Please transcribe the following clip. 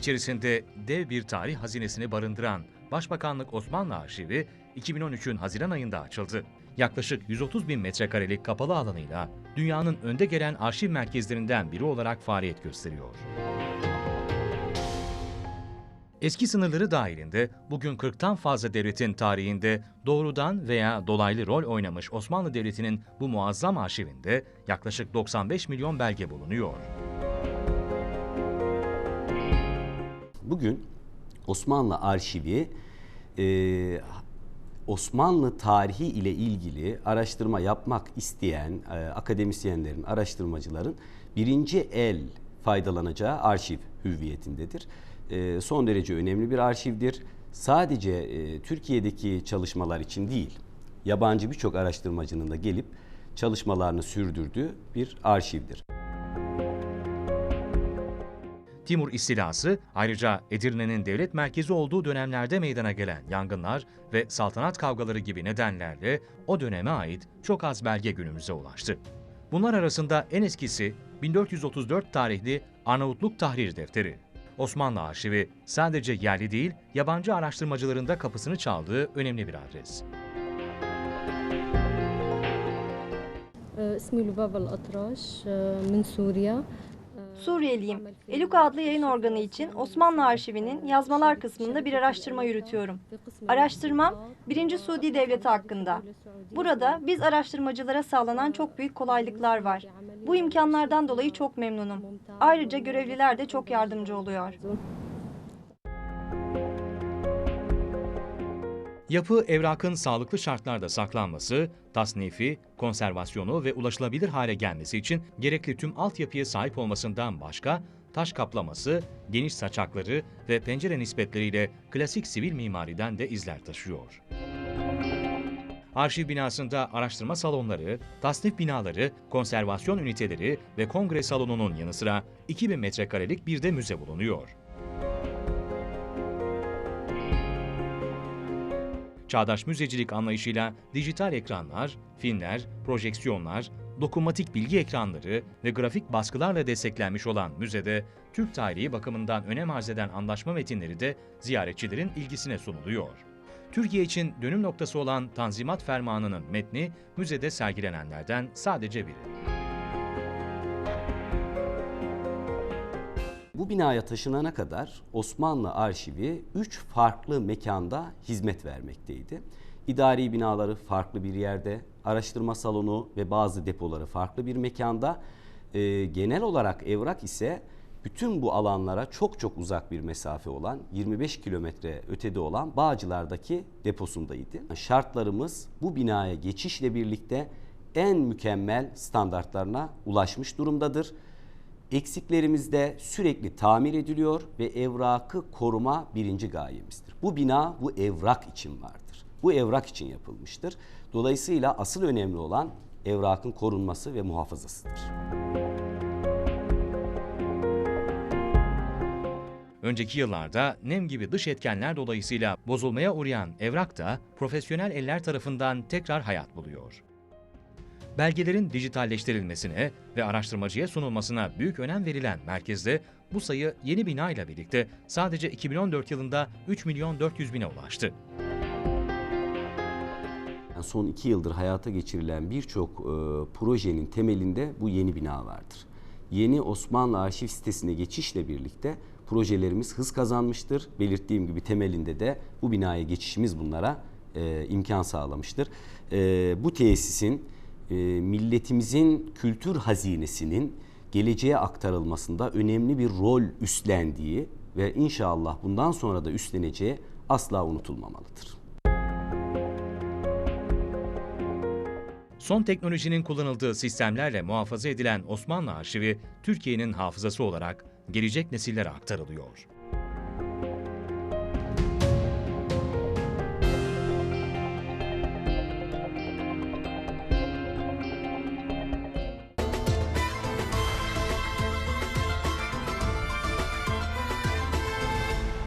İçerisinde dev bir tarih hazinesini barındıran Başbakanlık Osmanlı Arşivi 2013'ün Haziran ayında açıldı. Yaklaşık 130 bin metrekarelik kapalı alanıyla dünyanın önde gelen arşiv merkezlerinden biri olarak faaliyet gösteriyor. Eski sınırları dahilinde bugün 40'tan fazla devletin tarihinde doğrudan veya dolaylı rol oynamış Osmanlı Devleti'nin bu muazzam arşivinde yaklaşık 95 milyon belge bulunuyor. Bugün Osmanlı arşivi e, Osmanlı tarihi ile ilgili araştırma yapmak isteyen e, akademisyenlerin, araştırmacıların birinci el faydalanacağı arşiv hüviyetindedir. E, son derece önemli bir arşivdir. Sadece e, Türkiye'deki çalışmalar için değil, yabancı birçok araştırmacının da gelip çalışmalarını sürdürdüğü bir arşivdir. Timur istilası ayrıca Edirne'nin devlet merkezi olduğu dönemlerde meydana gelen yangınlar ve saltanat kavgaları gibi nedenlerle o döneme ait çok az belge günümüze ulaştı. Bunlar arasında en eskisi 1434 tarihli Arnavutluk Tahrir Defteri. Osmanlı Arşivi sadece yerli değil, yabancı araştırmacıların da kapısını çaldığı önemli bir adres. اسمي لبابا الأطرش من سوريا Suriyeliyim. Eluka adlı yayın organı için Osmanlı Arşivi'nin yazmalar kısmında bir araştırma yürütüyorum. Araştırmam 1. Suudi Devleti hakkında. Burada biz araştırmacılara sağlanan çok büyük kolaylıklar var. Bu imkanlardan dolayı çok memnunum. Ayrıca görevliler de çok yardımcı oluyor. Yapı evrakın sağlıklı şartlarda saklanması, tasnifi, konservasyonu ve ulaşılabilir hale gelmesi için gerekli tüm altyapıya sahip olmasından başka, taş kaplaması, geniş saçakları ve pencere nispetleriyle klasik sivil mimariden de izler taşıyor. Arşiv binasında araştırma salonları, tasnif binaları, konservasyon üniteleri ve kongre salonunun yanı sıra 2000 metrekarelik bir de müze bulunuyor. Çağdaş müzecilik anlayışıyla dijital ekranlar, filmler, projeksiyonlar, dokunmatik bilgi ekranları ve grafik baskılarla desteklenmiş olan müzede Türk tarihi bakımından önem arz eden anlaşma metinleri de ziyaretçilerin ilgisine sunuluyor. Türkiye için dönüm noktası olan Tanzimat Fermanı'nın metni müzede sergilenenlerden sadece biri. Bu binaya taşınana kadar Osmanlı Arşivi 3 farklı mekanda hizmet vermekteydi. İdari binaları farklı bir yerde, araştırma salonu ve bazı depoları farklı bir mekanda. Ee, genel olarak evrak ise bütün bu alanlara çok çok uzak bir mesafe olan 25 kilometre ötede olan Bağcılar'daki deposundaydı. Şartlarımız bu binaya geçişle birlikte en mükemmel standartlarına ulaşmış durumdadır. Eksiklerimiz de sürekli tamir ediliyor ve evrakı koruma birinci gayemizdir. Bu bina bu evrak için vardır. Bu evrak için yapılmıştır. Dolayısıyla asıl önemli olan evrakın korunması ve muhafazasıdır. Önceki yıllarda nem gibi dış etkenler dolayısıyla bozulmaya uğrayan evrak da profesyonel eller tarafından tekrar hayat buluyor. Belgelerin dijitalleştirilmesine ve araştırmacıya sunulmasına büyük önem verilen merkezde bu sayı yeni bina ile birlikte sadece 2014 yılında 3 milyon 400 bine ulaştı. Son iki yıldır hayata geçirilen birçok e, projenin temelinde bu yeni bina vardır. Yeni Osmanlı Arşiv sitesine geçişle birlikte projelerimiz hız kazanmıştır. Belirttiğim gibi temelinde de bu binaya geçişimiz bunlara e, imkan sağlamıştır. E, bu tesisin e, milletimizin kültür hazinesinin geleceğe aktarılmasında önemli bir rol üstlendiği ve inşallah bundan sonra da üstleneceği asla unutulmamalıdır. Son teknolojinin kullanıldığı sistemlerle muhafaza edilen Osmanlı Arşivi, Türkiye'nin hafızası olarak gelecek nesillere aktarılıyor.